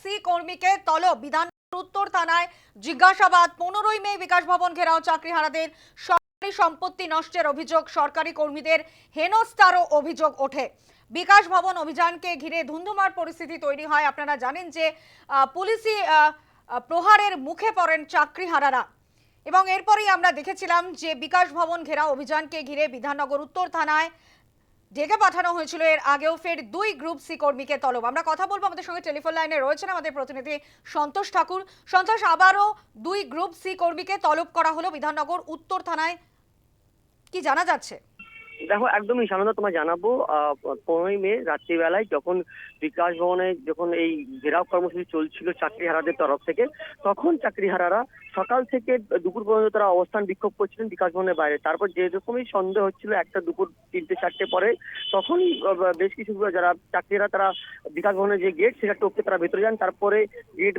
C কর্মীকে তলব। বিধান উত্তর থানায় জিজ্ঞাসাবাদ। পনেরোই মে বিকাশ ভবন ঘেরাও চাকরিহারাদের সরকারি সম্পত্তি নষ্টের অভিযোগ। সরকারি কর্মীদের হেনস্থারও অভিযোগ ওঠে। বিকাশ ভবন অভিযানকে ঘিরে ধুন্ধুমার পরিস্থিতি তৈরি হয়। আপনারা জানেন যে পুলিশি প্রহারের মুখে পড়েন চাকরিহারারা। এবং এরপরেই আমরা দেখেছিলাম যে, বিকাশ ভবন ঘেরাও অভিযানকে ঘিরে বিধাননগর উত্তর থানায় ডেকে পাঠানো হয়েছিল। এর আগেও ফের দুই গ্রুপ সি কর্মীকে তলব। আমরা কথা বলব আমাদের সঙ্গে টেলিফোন লাইনে রয়েছেন আমাদের প্রতিনিধি সন্তোষ ঠাকুর। সন্তোষ, আবারও দুই গ্রুপ সি কর্মীকে তলব করা হলো বিধাননগর উত্তর থানায়। কি জানা যাচ্ছে? দেখো, একদমই সামনে তোমায় জানাব পনেরোই মে রাত্রিবেলায় যখন বিকাশ ভবনে যখন এই ঘেরাও কর্মসূচি চলছিল চাকরিহারাদের তরফ থেকে, তখন চাকরিহারারা সকাল থেকে দুপুর পর্যন্ত তারা অবস্থান বিক্ষোভ করছিলেন বিকাশ ভবনের বাইরে। তারপর যেরকমই সন্দেহ হচ্ছিল, একটা দুপুর তিনটে, চারটে পরে, তখনই বেশ কিছু যারা চাকরিরা তারা বিকাশ ভবনের যে গেট সেটা টপকে তারা ভেতরে যান। তারপরে গেট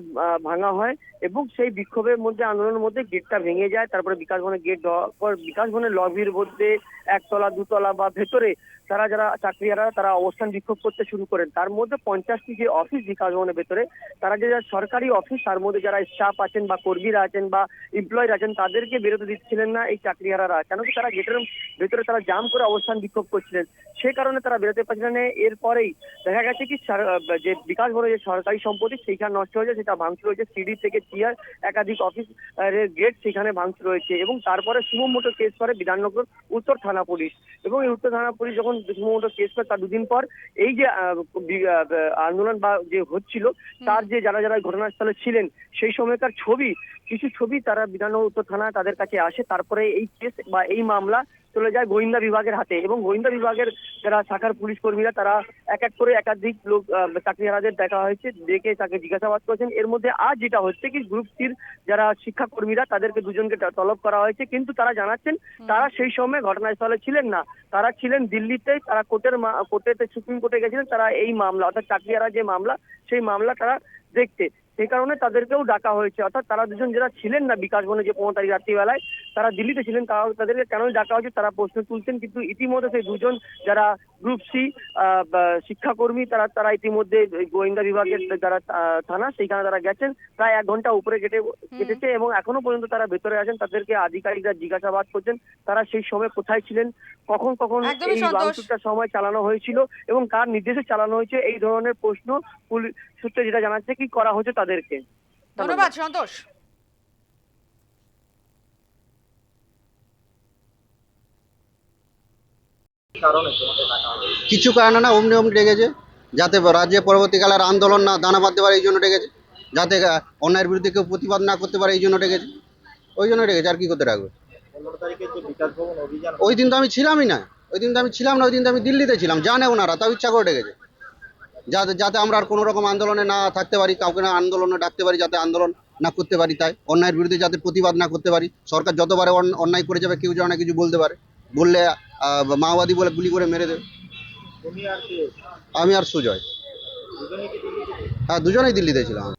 ভাঙা হয় এবং সেই বিক্ষোভের মধ্যে, আন্দোলনের মধ্যে গেটটা ভেঙে যায়। তারপরে বিকাশ ভবনের গেট দেওয়ার পর বিকাশ ভবনের লবির মধ্যে একতলা দুতলা বা ভেতরে তারা যারা চাকরিয়ারা, তারা অবস্থান বিক্ষোভ করতে শুরু করেন। তার মধ্যে পঞ্চাশটি যে অফিস বিকাশ ভবনের ভেতরে, তারা যে সরকারি অফিস তার মধ্যে যারা স্টাফ আছেন বা কর্মীরা আছেন বা এমপ্লয়িজ আছেন, তাদেরকে বেরোতে দিচ্ছিলেন না এই চাকরিহারারা কেন কি তারা গেটের ভেতরে তারা জাম করে অবস্থান বিক্ষোভ করছিলেন। সে কারণে তারা বেরোতে পারছিলেন এরপরেই দেখা গেছে কি যে বিকাশ ভবনের যে সরকারি সম্পত্তি, সেইখানে নষ্ট হয়েছে, সেটা ভাঙচুর হয়েছে। সিডি থেকে চেয়ার একাধিক অফিস গেট সেখানে ভাঙচুর হয়েছে। এবং তারপরে সুমোটো কেস করে বিধাননগর উত্তর থানা পুলিশ। এবং এই উত্তর থানা পুলিশ যখন সম্ভবত কেস করে তার দুদিন পর এই যে আন্দোলন বা যে হচ্ছিল তার যে যারা যারা ঘটনাস্থলে ছিলেন সেই সময়কার ছবি কিছু ছবি তারা বিধাননগর উত্তর থানা তাদের কাছে আসে। তারপরে এই কেস বা এই মামলা চলে যায় গোয়েন্দা বিভাগের হাতে এবং গোয়েন্দা বিভাগের যারা শাখার পুলিশ কর্মীরা তারা এক এক করে একাধিক লোক চাকরিহারাদের দেখা হয়েছে ডেকে তাকে জিজ্ঞাসাবাদ করেছেন। এর মধ্যে আজ যেটা হচ্ছে কি গ্রুপ সির যারা শিক্ষা কর্মীরা তাদেরকে দুজনকে তলব করা হয়েছে। কিন্তু তারা জানাচ্ছেন তারা সেই সময় ঘটনাস্থলে ছিলেন না। তারা ছিলেন দিল্লিতে তারা কোর্টের কোর্টেতে সুপ্রিম কোর্টে গেছিলেন তারা এই মামলা অর্থাৎ চাকরিহারা যে মামলা সেই মামলা তারা দেখতে। সেই কারণে তাদেরকেও ডাকা হয়েছে। অর্থাৎ তারা দুজন যারা ছিলেন না বিকাশ বনে যে পনেরো তারিখ রাত্রিবেলায় তারা দিল্লিতে ছিলেন তারা তাদেরকে কেন ডাকা হয়েছে তারা প্রশ্ন তুলছেন কিন্তু ইতিমধ্যে সেই দুজন যারা গ্রুপ সি শিক্ষাকর্মী তারা তারা ইতিমধ্যে গোয়েন্দা বিভাগের যারা থানা সেইখানে তারা গেছেন। প্রায় এক ঘণ্টা উপরে কেটে কেটেছে এবং এখনও পর্যন্ত তারা ভেতরে আছেন তাদেরকে আধিকারিকরা জিজ্ঞাসাবাদ করছেন তারা সেই সময় কোথায় ছিলেন কখন কখন এই। ভাঙচুরটা সময় চালানো হয়েছিল এবং কার নির্দেশে চালানো হয়েছে এই ধরনের প্রশ্ন পুলিশ সূত্রে যেটা জানাচ্ছে কি করা হচ্ছে তাদেরকে। ধন্যবাদ সন্তোষ। কিছু কারণে না অমনি অমনি ডেকেছে। যাতে রাজ্যে পরবর্তীকালে আর আন্দোলন না দানা বাঁধতে পারে এই জন্য ডেকেছে। যাতে অন্যায়ের বিরুদ্ধে কেউ প্রতিবাদ না করতে পারে এই জন্য ডেকেছে। ওই জন্য ডেকেছে আর কি করতে রাখবে? ওই দিন তো আমি ছিলামই না। ওই দিন তো আমি ছিলাম না ওই দিন তো আমি দিল্লিতে ছিলাম। জানে ওনারা তাও ইচ্ছা করে ডেকেছে। যাতে যাতে আমরা আর কোনো রকম আন্দোলনে না থাকতে পারি কাউকে না আন্দোলনে ডাকতে পারি যাতে আন্দোলন না করতে পারি তাই। অন্যায়ের বিরুদ্ধে যাতে প্রতিবাদ না করতে পারি। সরকার যতবারে অন্যায় করে যাবে কেউ যেন না কিছু বলতে পারে। বললে মাওবাদী বলে গুলি করে মেরে দেবে। আমি আর সুজয়। হ্যাঁ দুজনেই দিল্লিতে ছিলাম।